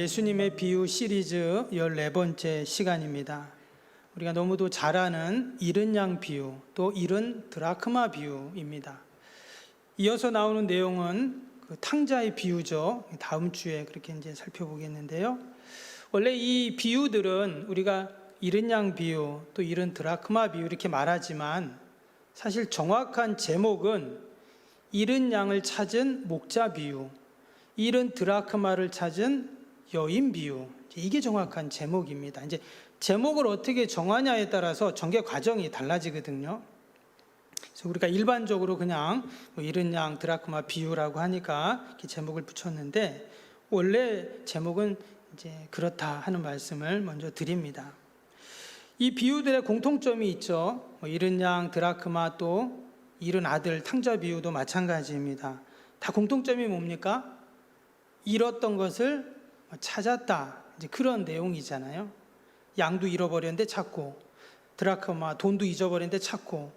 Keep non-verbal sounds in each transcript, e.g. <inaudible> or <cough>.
예수님의 비유 시리즈 14번째 시간입니다. 우리가 너무도 잘 아는 이른 양 비유, 또 이른 드라크마 비유입니다. 이어서 나오는 내용은 그 탕자의 비유죠. 다음 주에 그렇게 이제 살펴보겠는데요. 원래 이 비유들은 우리가 이른 양 비유, 또 이른 드라크마 비유 이렇게 말하지만 사실 정확한 제목은 이른 양을 찾은 목자 비유, 이른 드라크마를 찾은 여인 비유. 이게 정확한 제목입니다. 이제 제목을 어떻게 정하냐에 따라서 전개 과정이 달라지거든요. 그래서 우리가 일반적으로 그냥 뭐 이른 양 드라크마 비유라고 하니까 이렇게 제목을 붙였는데 원래 제목은 이제 그렇다 하는 말씀을 먼저 드립니다. 이 비유들의 공통점이 있죠. 뭐 이른 양 드라크마 또 이른 아들 탕자 비유도 마찬가지입니다. 다 공통점이 뭡니까? 잃었던 것을 찾았다. 이제 그런 내용이잖아요. 양도 잃어버렸는데 찾고, 드라크마 돈도 잊어버렸는데 찾고,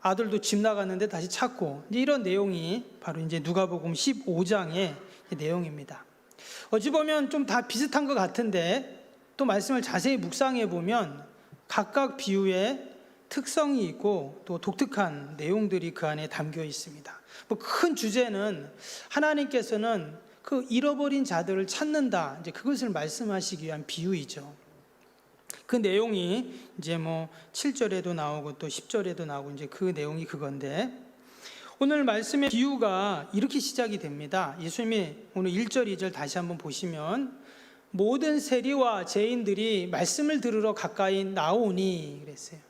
아들도 집 나갔는데 다시 찾고, 이제 이런 내용이 바로 이제 누가복음 15장의 내용입니다. 어찌 보면 좀 다 비슷한 것 같은데 또 말씀을 자세히 묵상해 보면 각각 비유에 특성이 있고 또 독특한 내용들이 그 안에 담겨 있습니다. 뭐 큰 주제는 하나님께서는 그 잃어버린 자들을 찾는다. 이제 그것을 말씀하시기 위한 비유이죠. 그 내용이 이제 뭐 7절에도 나오고 또 10절에도 나오고 이제 그 내용이 그건데 오늘 말씀의 비유가 이렇게 시작이 됩니다. 예수님이 오늘 1절, 2절 다시 한번 보시면 모든 세리와 죄인들이 말씀을 들으러 가까이 나오니 그랬어요.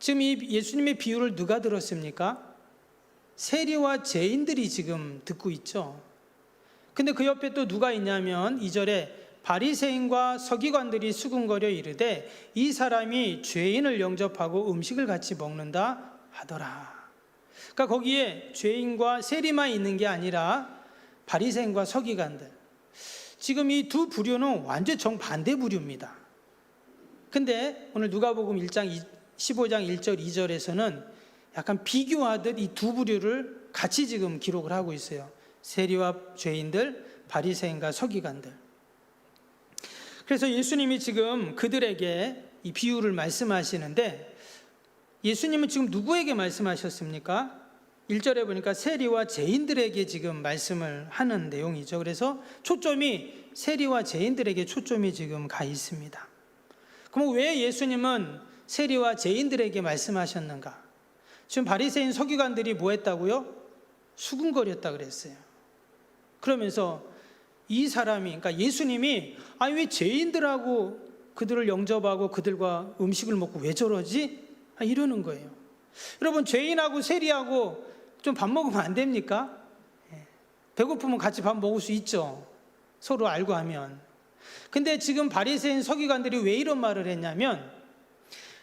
지금 이 예수님의 비유를 누가 들었습니까? 세리와 죄인들이 지금 듣고 있죠. 근데 그 옆에 또 누가 있냐면 2절에 바리새인과 서기관들이 수군거려 이르되 이 사람이 죄인을 영접하고 음식을 같이 먹는다 하더라. 그러니까 거기에 죄인과 세리만 있는 게 아니라 바리새인과 서기관들. 지금 이 두 부류는 완전 정반대 부류입니다. 근데 오늘 누가복음 1장 15장 1절 2절에서는 약간 비교하듯 이 두 부류를 같이 지금 기록을 하고 있어요. 세리와 죄인들, 바리새인과 서기관들. 그래서 예수님이 지금 그들에게 이 비유를 말씀하시는데 예수님은 지금 누구에게 말씀하셨습니까? 1절에 보니까 세리와 죄인들에게 지금 말씀을 하는 내용이죠. 그래서 초점이 세리와 죄인들에게 초점이 지금 가 있습니다. 그럼 왜 예수님은 세리와 죄인들에게 말씀하셨는가? 지금 바리새인 서기관들이 뭐 했다고요? 수군거렸다 그랬어요. 그러면서 이 사람이 그러니까 예수님이 아니 왜 죄인들하고 그들을 영접하고 그들과 음식을 먹고 왜 저러지? 아, 이러는 거예요. 여러분 죄인하고 세리하고 좀 밥 먹으면 안 됩니까? 예. 배고프면 같이 밥 먹을 수 있죠. 서로 알고 하면. 근데 지금 바리새인 서기관들이 왜 이런 말을 했냐면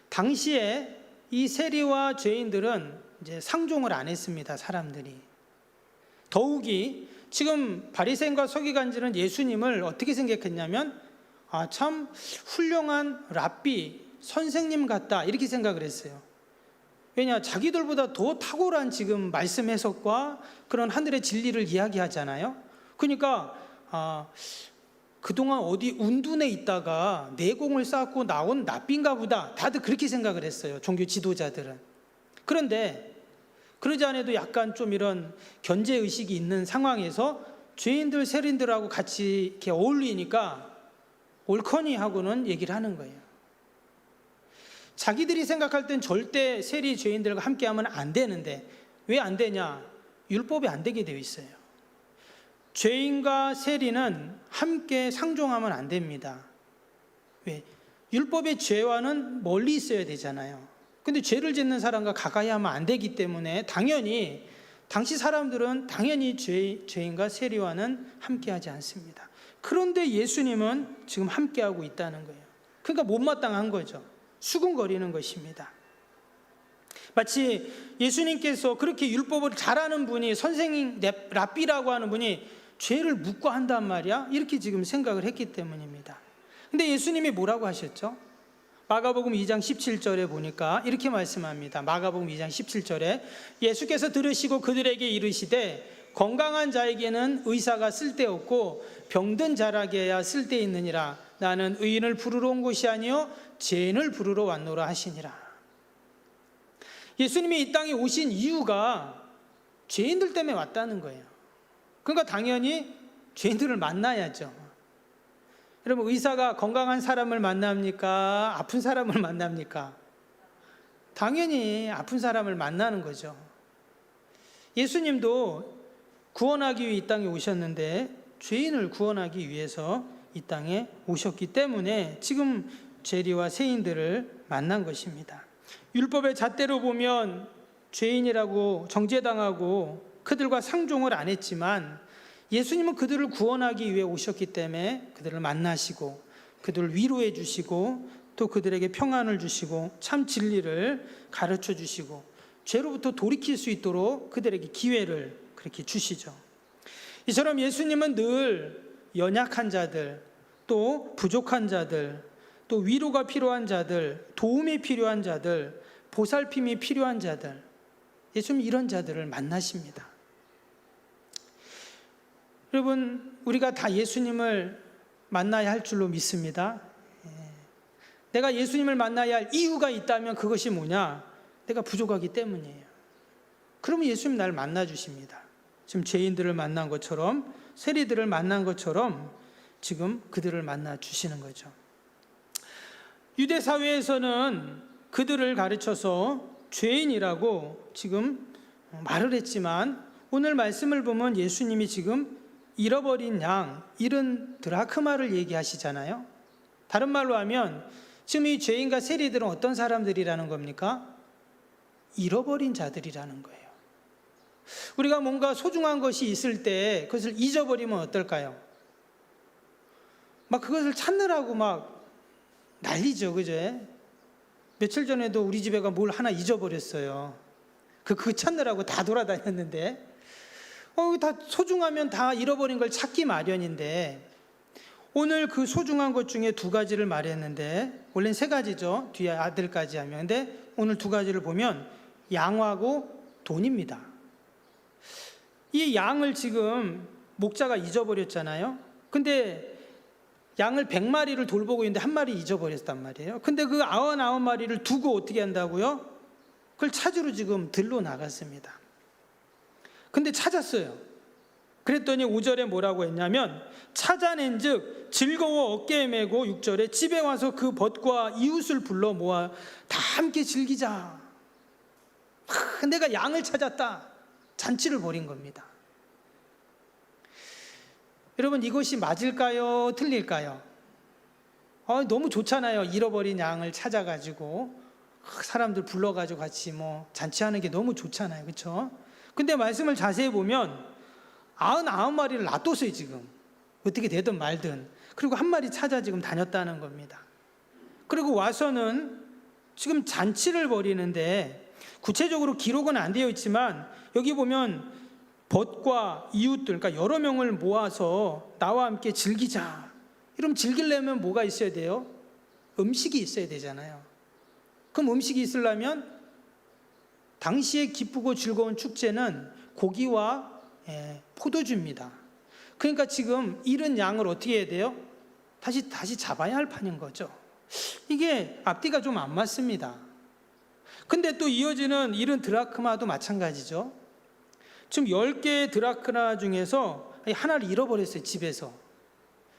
당시에 이 세리와 죄인들은 이제 상종을 안 했습니다. 사람들이. 더욱이 지금 바리새인과 서기관들은 예수님을 어떻게 생각했냐면 아 참 훌륭한 랍비 선생님 같다 이렇게 생각을 했어요. 왜냐 자기들보다 더 탁월한 지금 말씀 해석과 그런 하늘의 진리를 이야기하잖아요. 그러니까 아 그동안 어디 운둔에 있다가 내공을 쌓고 나온 납비인가 보다 다들 그렇게 생각을 했어요. 종교 지도자들은. 그런데 그러지 않아도 약간 좀 이런 견제 의식이 있는 상황에서 죄인들 세린들하고 같이 이렇게 어울리니까 옳거니 하고는 얘기를 하는 거예요. 자기들이 생각할 땐 절대 세리 죄인들과 함께 하면 안 되는데 왜 안 되냐? 율법에 안 되게 되어 있어요. 죄인과 세리는 함께 상종하면 안 됩니다. 왜? 율법의 죄와는 멀리 있어야 되잖아요. 근데 죄를 짓는 사람과 가까이 하면 안 되기 때문에 당연히 당시 사람들은 당연히 죄, 죄인과 세리와는 함께 하지 않습니다. 그런데 예수님은 지금 함께 하고 있다는 거예요. 그러니까 못마땅한 거죠. 수군거리는 것입니다. 마치 예수님께서 그렇게 율법을 잘하는 분이 선생님 랍비라고 하는 분이 죄를 묻고 한단 말이야? 이렇게 지금 생각을 했기 때문입니다. 근데 예수님이 뭐라고 하셨죠? 마가복음 2장 17절에 보니까 이렇게 말씀합니다. 마가복음 2장 17절에 예수께서 들으시고 그들에게 이르시되 건강한 자에게는 의사가 쓸데없고 병든 자라게야 쓸데있느니라. 나는 의인을 부르러 온 것이 아니요 죄인을 부르러 왔노라 하시니라. 예수님이 이 땅에 오신 이유가 죄인들 때문에 왔다는 거예요. 그러니까 당연히 죄인들을 만나야죠 여러분 의사가 건강한 사람을 만납니까? 아픈 사람을 만납니까? 당연히 아픈 사람을 만나는 거죠. 예수님도 구원하기 위해 이 땅에 오셨는데 죄인을 구원하기 위해서 이 땅에 오셨기 때문에 지금 죄리와 세인들을 만난 것입니다. 율법의 잣대로 보면 죄인이라고 정죄당하고 그들과 상종을 안 했지만 예수님은 그들을 구원하기 위해 오셨기 때문에 그들을 만나시고 그들을 위로해 주시고 또 그들에게 평안을 주시고 참 진리를 가르쳐 주시고 죄로부터 돌이킬 수 있도록 그들에게 기회를 그렇게 주시죠. 이처럼 예수님은 늘 연약한 자들, 또 부족한 자들, 또 위로가 필요한 자들, 도움이 필요한 자들, 보살핌이 필요한 자들, 예수님 이런 자들을 만나십니다. 여러분, 우리가 다 예수님을 만나야 할 줄로 믿습니다. 예. 내가 예수님을 만나야 할 이유가 있다면 그것이 뭐냐? 내가 부족하기 때문이에요. 그러면 예수님 나를 만나 주십니다. 지금 죄인들을 만난 것처럼 세리들을 만난 것처럼 지금 그들을 만나 주시는 거죠. 유대 사회에서는 그들을 가르쳐서 죄인이라고 지금 말을 했지만 오늘 말씀을 보면 예수님이 지금 잃어버린 양, 잃은 드라크마를 얘기하시잖아요. 다른 말로 하면 지금 이 죄인과 세리들은 어떤 사람들이라는 겁니까? 잃어버린 자들이라는 거예요. 우리가 뭔가 소중한 것이 있을 때 그것을 잊어버리면 어떨까요? 막 그것을 찾느라고 막 난리죠, 그죠? 며칠 전에도 우리 집에가 뭘 하나 잊어버렸어요. 그, 그 찾느라고 다 돌아다녔는데, 어, 다 소중하면 다 잃어버린 걸 찾기 마련인데, 오늘 그 소중한 것 중에 두 가지를 말했는데, 원래는 세 가지죠. 뒤에 아들까지 하면. 근데 오늘 두 가지를 보면 양하고 돈입니다. 이 양을 지금 목자가 잊어버렸잖아요. 근데 양을 100마리를 돌보고 있는데 한 마리 잊어버렸단 말이에요. 근데 그 99마리를 두고 어떻게 한다고요? 그걸 찾으러 지금 들로 나갔습니다. 근데 찾았어요. 그랬더니 5절에 뭐라고 했냐면 찾아낸 즉 즐거워 어깨에 메고 6절에 집에 와서 그 벗과 이웃을 불러 모아 다 함께 즐기자. 하, 내가 양을 찾았다. 잔치를 벌인 겁니다. 여러분 이것이 맞을까요? 틀릴까요? 어, 너무 좋잖아요. 잃어버린 양을 찾아가지고 사람들 불러가지고 같이 뭐 잔치하는 게 너무 좋잖아요. 그렇죠? 근데 말씀을 자세히 보면 아흔아홉 마리를 놔뒀어요 지금 어떻게 되든 말든 그리고 한 마리 찾아 지금 다녔다는 겁니다. 그리고 와서는 지금 잔치를 벌이는데 구체적으로 기록은 안 되어 있지만 여기 보면 벗과 이웃들, 그러니까 여러 명을 모아서 나와 함께 즐기자. 이러면 즐기려면 뭐가 있어야 돼요? 음식이 있어야 되잖아요. 그럼 음식이 있으려면 당시에 기쁘고 즐거운 축제는 고기와 예, 포도주입니다. 그러니까 지금 이런 양을 어떻게 해야 돼요? 다시 다시 잡아야 할 판인 거죠. 이게 앞뒤가 좀 안 맞습니다. 근데 또 이어지는 이런 드라크마도 마찬가지죠. 지금 10개의 드라크나 중에서 하나를 잃어버렸어요, 집에서.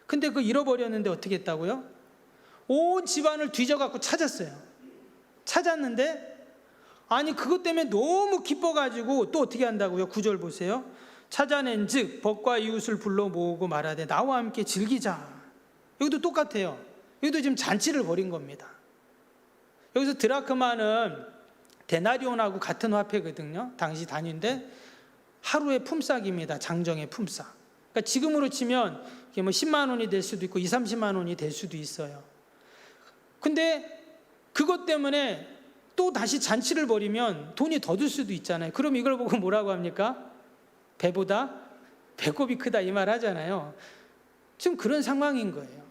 근데 그 잃어버렸는데 어떻게 했다고요? 온 집안을 뒤져갖고 찾았어요. 찾았는데, 아니, 그것 때문에 너무 기뻐가지고 또 어떻게 한다고요? 구절 보세요. 찾아낸 즉, 벗과 이웃을 불러 모으고 말하되 나와 함께 즐기자. 여기도 똑같아요. 여기도 지금 잔치를 벌인 겁니다. 여기서 드라크마는 데나리온하고 같은 화폐거든요. 당시 단위인데 하루의 품삯입니다. 장정의 품삯. 그러니까 지금으로 치면 이게 뭐 10만 원이 될 수도 있고 2, 30만 원이 될 수도 있어요. 근데 그것 때문에 또 다시 잔치를 벌이면 돈이 더 들 수도 있잖아요. 그럼 이걸 보고 뭐라고 합니까? 배보다 배꼽이 크다 이 말 하잖아요. 지금 그런 상황인 거예요.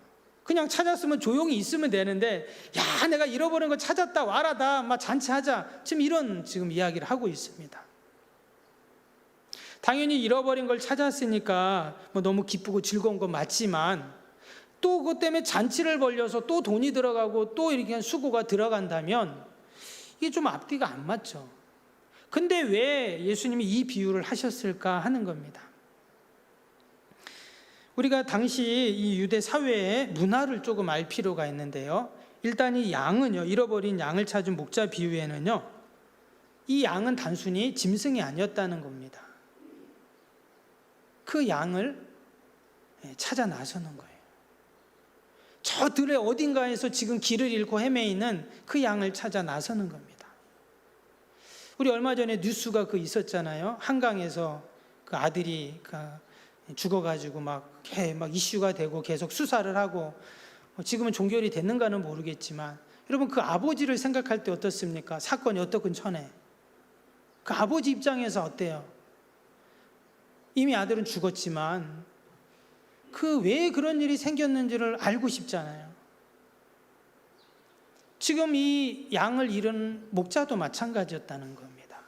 그냥 찾았으면 조용히 있으면 되는데 야 내가 잃어버린 거 찾았다 와라다 막 잔치하자 지금 이런 지금 이야기를 하고 있습니다. 당연히 잃어버린 걸 찾았으니까 뭐 너무 기쁘고 즐거운 건 맞지만 또 그것 때문에 잔치를 벌려서 또 돈이 들어가고 또 이렇게 수고가 들어간다면 이게 좀 앞뒤가 안 맞죠. 근데 왜 예수님이 이 비유를 하셨을까 하는 겁니다. 우리가 당시 이 유대 사회의 문화를 조금 알 필요가 있는데요. 일단 이 양은요, 잃어버린 양을 찾은 목자 비유에는요, 이 양은 단순히 짐승이 아니었다는 겁니다. 그 양을 예, 찾아 나서는 거예요. 저 들의 어딘가에서 지금 길을 잃고 헤매이는 그 양을 찾아 나서는 겁니다. 우리 얼마 전에 뉴스가 그 있었잖아요. 한강에서 그 아들이 그 죽어가지고 막, 개- 막 이슈가 되고 계속 수사를 하고 뭐 지금은 종결이 됐는가는 모르겠지만 여러분 그 아버지를 생각할 때 어떻습니까? 사건이 어떻건 전에 그 아버지 입장에서 어때요? 이미 아들은 죽었지만 그 왜 그런 일이 생겼는지를 알고 싶잖아요. 지금 이 양을 잃은 목자도 마찬가지였다는 겁니다.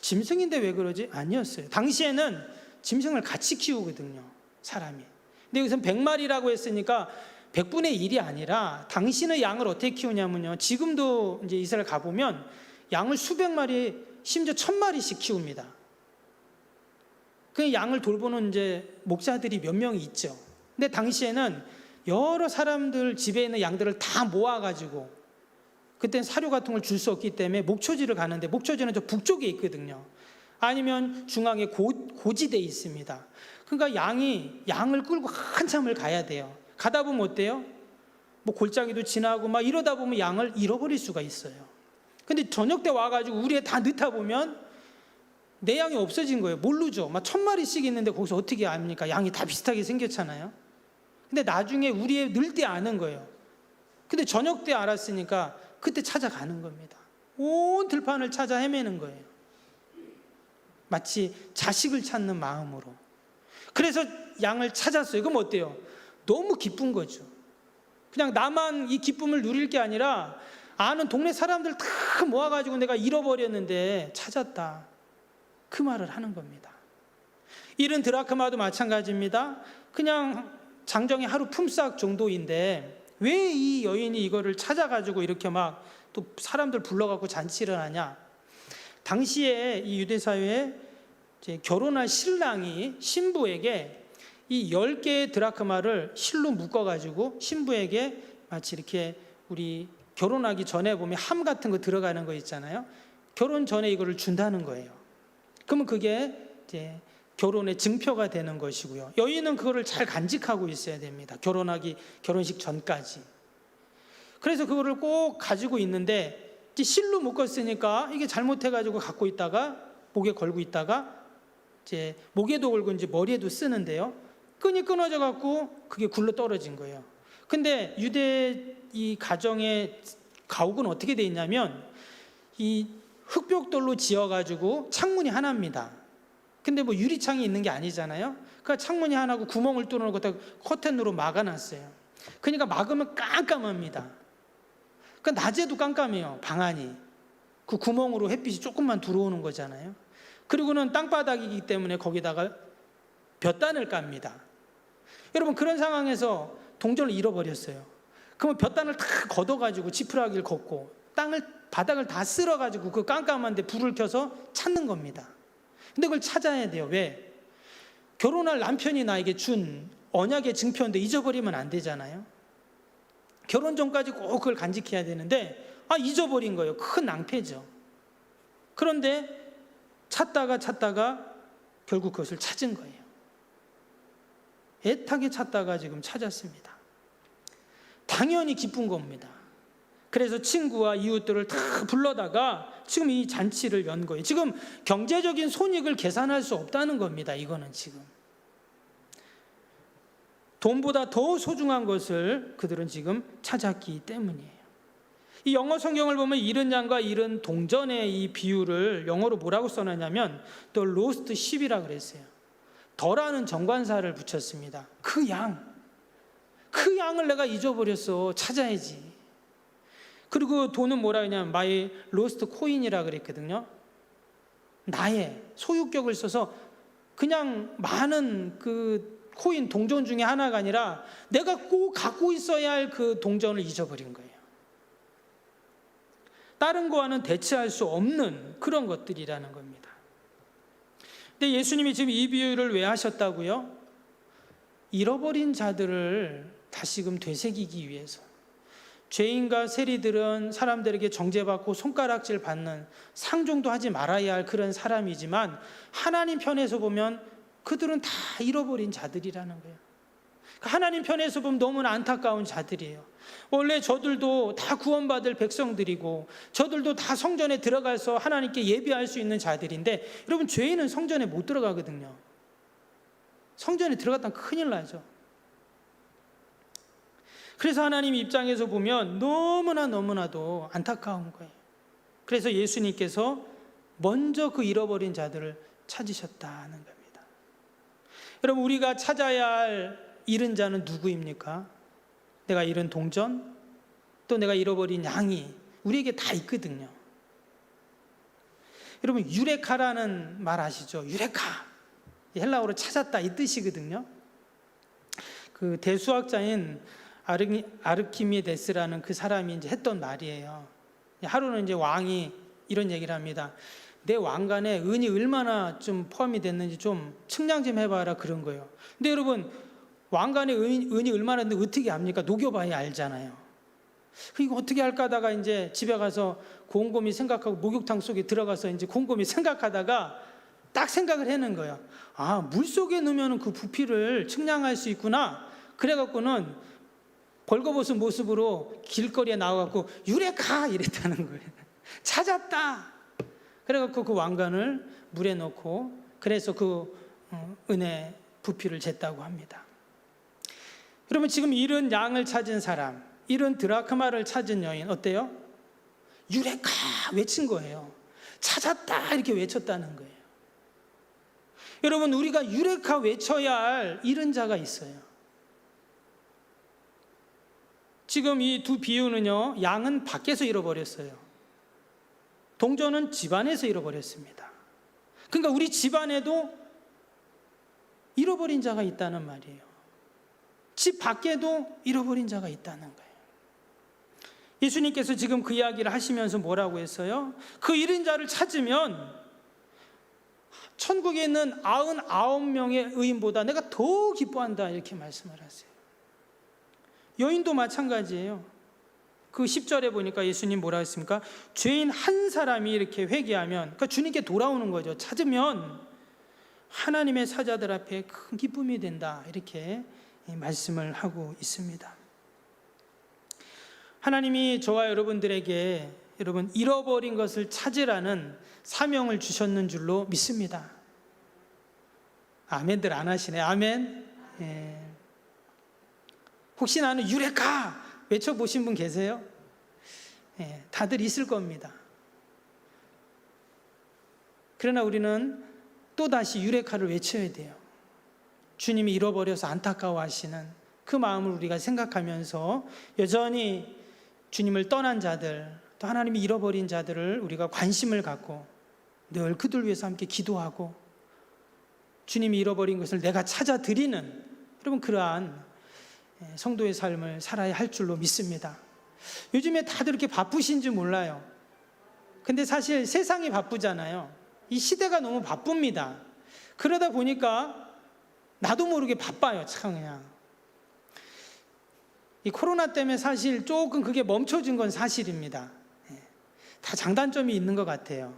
짐승인데 왜 그러지? 아니었어요. 당시에는 짐승을 같이 키우거든요. 사람이. 근데 여기서 100마리라고 했으니까 100분의 1이 아니라 당신의 양을 어떻게 키우냐면요. 지금도 이제 이스라엘 가보면 양을 수백 마리, 심지어 천 마리씩 키웁니다. 그 양을 돌보는 이제 목자들이 몇 명이 있죠. 근데 당시에는 여러 사람들 집에 있는 양들을 다 모아가지고 그때는 사료 같은 걸 줄 수 없기 때문에 목초지를 가는데 목초지는 저 북쪽에 있거든요. 아니면 중앙에 고, 고지대에 있습니다. 그러니까 양이 양을 끌고 한참을 가야 돼요. 가다 보면 어때요? 뭐 골짜기도 지나고 막 이러다 보면 양을 잃어버릴 수가 있어요. 근데 저녁 때 와가지고 우리에 다 넣다 보면 내 양이 없어진 거예요. 모르죠. 막 천 마리씩 있는데 거기서 어떻게 압니까? 양이 다 비슷하게 생겼잖아요. 근데 나중에 우리에 늘때 아는 거예요. 근데 저녁 때 알았으니까 그때 찾아가는 겁니다. 온 들판을 찾아 헤매는 거예요. 마치 자식을 찾는 마음으로. 그래서 양을 찾았어요. 그럼 어때요? 너무 기쁜 거죠. 그냥 나만 이 기쁨을 누릴 게 아니라 아는 동네 사람들 다 모아가지고 내가 잃어버렸는데 찾았다. 그 말을 하는 겁니다. 이른 드라크마도 마찬가지입니다. 그냥 장정의 하루 품삯 정도인데 왜 이 여인이 이거를 찾아가지고 이렇게 막 또 사람들 불러갖고 잔치를 하냐? 당시에 이 유대 사회에 결혼할 신랑이 신부에게 이 열 개의 드라크마를 실로 묶어가지고 신부에게 마치 이렇게 우리 결혼하기 전에 보면 함 같은 거 들어가는 거 있잖아요. 결혼 전에 이거를 준다는 거예요. 그러면 그게 이제 결혼의 증표가 되는 것이고요. 여인은 그거를 잘 간직하고 있어야 됩니다. 결혼하기 결혼식 전까지. 그래서 그거를 꼭 가지고 있는데 실로 묶었으니까 이게 잘못해 가지고 갖고 있다가 목에 걸고 있다가 이제 목에도 걸고 이제 머리에도 쓰는데요. 끈이 끊어져 갖고 그게 굴러 떨어진 거예요. 근데 유대 이 가정의 가옥은 어떻게 돼 있냐면 이 흙벽돌로 지어가지고 창문이 하나입니다. 근데 뭐 유리창이 있는 게 아니잖아요. 그러니까 창문이 하나고 구멍을 뚫어놓고 다 커튼으로 막아놨어요. 그러니까 막으면 깜깜합니다. 그러니까 낮에도 깜깜해요. 방 안이. 그 구멍으로 햇빛이 조금만 들어오는 거잖아요. 그리고는 땅바닥이기 때문에 거기다가 볕단을 깝니다. 여러분 그런 상황에서 동전을 잃어버렸어요. 그러면 볕단을 다 걷어가지고 지푸라기를 걷고 땅을 바닥을 다 쓸어 가지고 그 깜깜한데 불을 켜서 찾는 겁니다. 근데 그걸 찾아야 돼요. 왜? 결혼할 남편이 나에게 준 언약의 증표인데 잊어버리면 안 되잖아요. 결혼 전까지 꼭 그걸 간직해야 되는데 아 잊어버린 거예요. 큰 낭패죠. 그런데 찾다가 찾다가 결국 그것을 찾은 거예요. 애타게 찾다가 지금 찾았습니다. 당연히 기쁜 겁니다. 그래서 친구와 이웃들을 다 불러다가 지금 이 잔치를 연 거예요. 지금 경제적인 손익을 계산할 수 없다는 겁니다. 이거는 지금. 돈보다 더 소중한 것을 그들은 지금 찾았기 때문이에요. 이 영어 성경을 보면 잃은 양과 잃은 동전의 이 비유를 영어로 뭐라고 써놨냐면 the lost sheep이라 그랬어요. 덜하는 정관사를 붙였습니다. 그 양, 그 양을 내가 잊어버렸어. 찾아야지. 그리고 돈은 뭐라 그러냐면 my lost coin이라 그랬거든요. 나의 소유격을 써서 그냥 많은 그 코인 동전 중에 하나가 아니라 내가 꼭 갖고 있어야 할 그 동전을 잊어버린 거예요. 다른 거와는 대체할 수 없는 그런 것들이라는 겁니다. 근데 예수님이 지금 이 비유를 왜 하셨다고요? 잃어버린 자들을 다시금 되새기기 위해서. 죄인과 세리들은 사람들에게 정죄받고 손가락질 받는 상종도 하지 말아야 할 그런 사람이지만 하나님 편에서 보면 그들은 다 잃어버린 자들이라는 거예요. 그러니까 하나님 편에서 보면 너무나 안타까운 자들이에요. 원래 저들도 다 구원받을 백성들이고 저들도 다 성전에 들어가서 하나님께 예배할 수 있는 자들인데 여러분 죄인은 성전에 못 들어가거든요. 성전에 들어갔다면 큰일 나죠. 그래서 하나님 입장에서 보면 너무나 너무나도 안타까운 거예요. 그래서 예수님께서 먼저 그 잃어버린 자들을 찾으셨다는 겁니다. 여러분 우리가 찾아야 할 잃은 자는 누구입니까? 내가 잃은 동전, 또 내가 잃어버린 양이 우리에게 다 있거든요. 여러분 유레카라는 말 아시죠? 유레카 헬라어로 찾았다 이 뜻이거든요. 그 대수학자인 아르기, 아르키미데스라는 그 사람이 이제 했던 말이에요. 하루는 이제 왕이 이런 얘기를 합니다. 내 왕관에 은이 얼마나 좀 포함이 됐는지 좀 측량 좀 해봐라 그런 거예요. 근데 여러분 왕관에 은, 은이 얼마나 있는데 어떻게 압니까? 녹여봐야 알잖아요. 이거 어떻게 할까 하다가 이제 집에 가서 곰곰이 생각하고 목욕탕 속에 들어가서 이제 곰곰이 생각하다가 딱 생각을 해는 거예요. 아, 물 속에 넣으면 그 부피를 측량할 수 있구나. 그래갖고는 벌거벗은 모습으로 길거리에 나와갖고 유레카 이랬다는 거예요. <laughs> 찾았다. 그래갖고 그 왕관을 물에 넣고 그래서 그 어, 은혜 부피를 쟀다고 합니다. 그러면 지금 이런 양을 찾은 사람, 이런 드라크마를 찾은 여인 어때요? 유레카 외친 거예요. 찾았다 이렇게 외쳤다는 거예요. 여러분 우리가 유레카 외쳐야 할 이런 자가 있어요. 지금 이 두 비유는요, 양은 밖에서 잃어버렸어요. 동전은 집안에서 잃어버렸습니다. 그러니까 우리 집안에도 잃어버린 자가 있다는 말이에요. 집 밖에도 잃어버린 자가 있다는 거예요. 예수님께서 지금 그 이야기를 하시면서 뭐라고 했어요? 그 잃은 자를 찾으면 천국에 있는 99명의 의인보다 내가 더 기뻐한다 이렇게 말씀을 하세요. 여인도 마찬가지예요. 그 10절에 보니까 예수님 뭐라 했습니까? 죄인 한 사람이 이렇게 회개하면 그러니까 주님께 돌아오는 거죠. 찾으면 하나님의 사자들 앞에 큰 기쁨이 된다. 이렇게 말씀을 하고 있습니다. 하나님이 저와 여러분들에게 여러분 잃어버린 것을 찾으라는 사명을 주셨는 줄로 믿습니다. 아멘들 안 하시네. 아멘. 예. 혹시 나는 유레카 외쳐보신 분 계세요? 예, 다들 있을 겁니다. 그러나 우리는 또다시 유레카를 외쳐야 돼요. 주님이 잃어버려서 안타까워하시는 그 마음을 우리가 생각하면서 여전히 주님을 떠난 자들, 또 하나님이 잃어버린 자들을 우리가 관심을 갖고 늘 그들 위해서 함께 기도하고 주님이 잃어버린 것을 내가 찾아 드리는 여러분 그러한 예, 성도의 삶을 살아야 할 줄로 믿습니다. 요즘에 다들 이렇게 바쁘신지 몰라요. 근데 사실 세상이 바쁘잖아요. 이 시대가 너무 바쁩니다. 그러다 보니까 나도 모르게 바빠요, 참 그냥. 이 코로나 때문에 사실 조금 그게 멈춰진 건 사실입니다. 예. 다 장단점이 있는 것 같아요.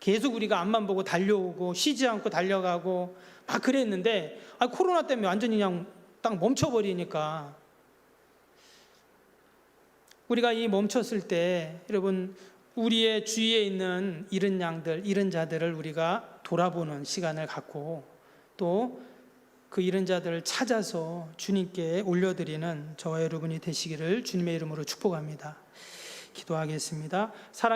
계속 우리가 앞만 보고 달려오고 쉬지 않고 달려가고 막 그랬는데 아, 코로나 때문에 완전히 그냥 딱 멈춰버리니까 우리가 이 멈췄을 때 여러분 우리의 주위에 있는 이른 양들, 이른 자들을 우리가 돌아보는 시간을 갖고 또그 이른 자들을 찾아서 주님께 올려드리는 저와 여러분이 되시기를 주님의 이름으로 축복합니다. 기도하겠습니다. 사랑